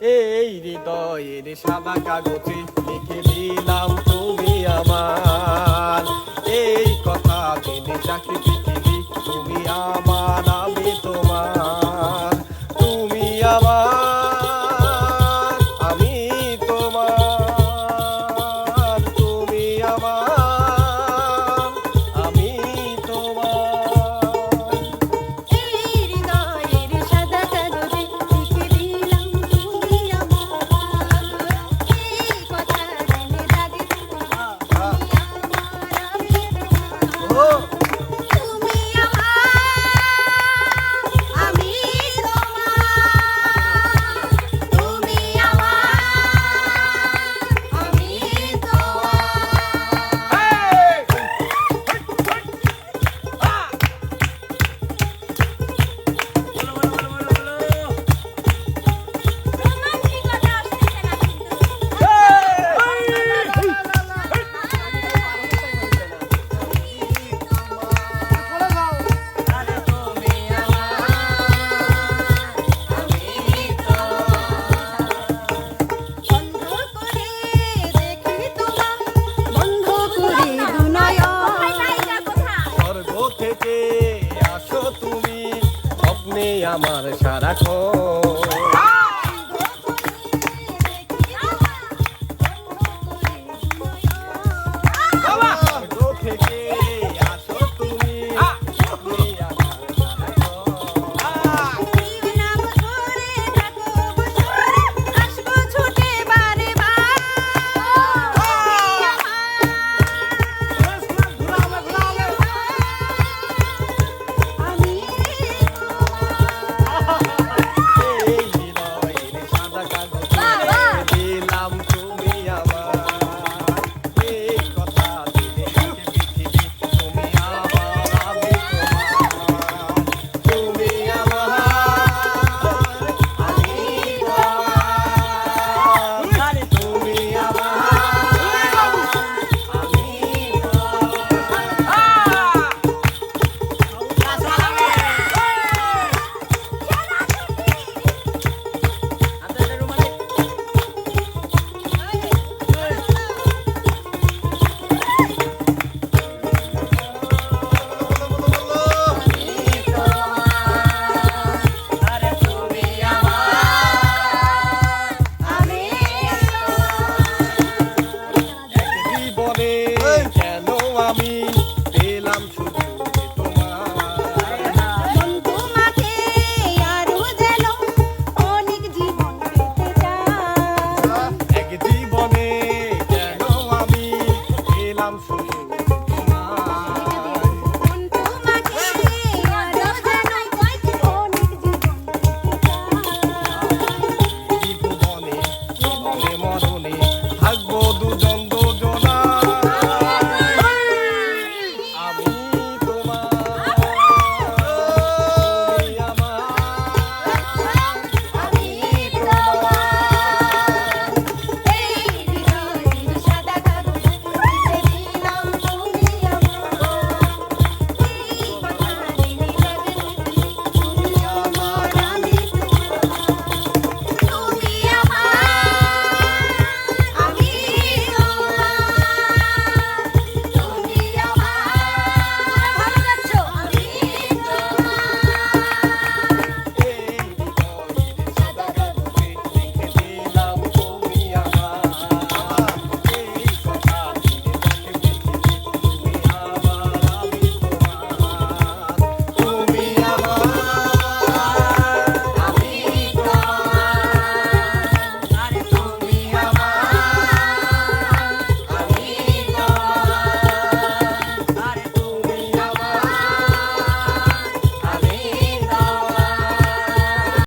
এই হৃদয়ের সাদা কাগজে লিখে দিলাম তুমি আমার। এই কথা জেনে যাকে পৃথিবী, তুমি আমার। আমার সারাক্ষণ I'm free.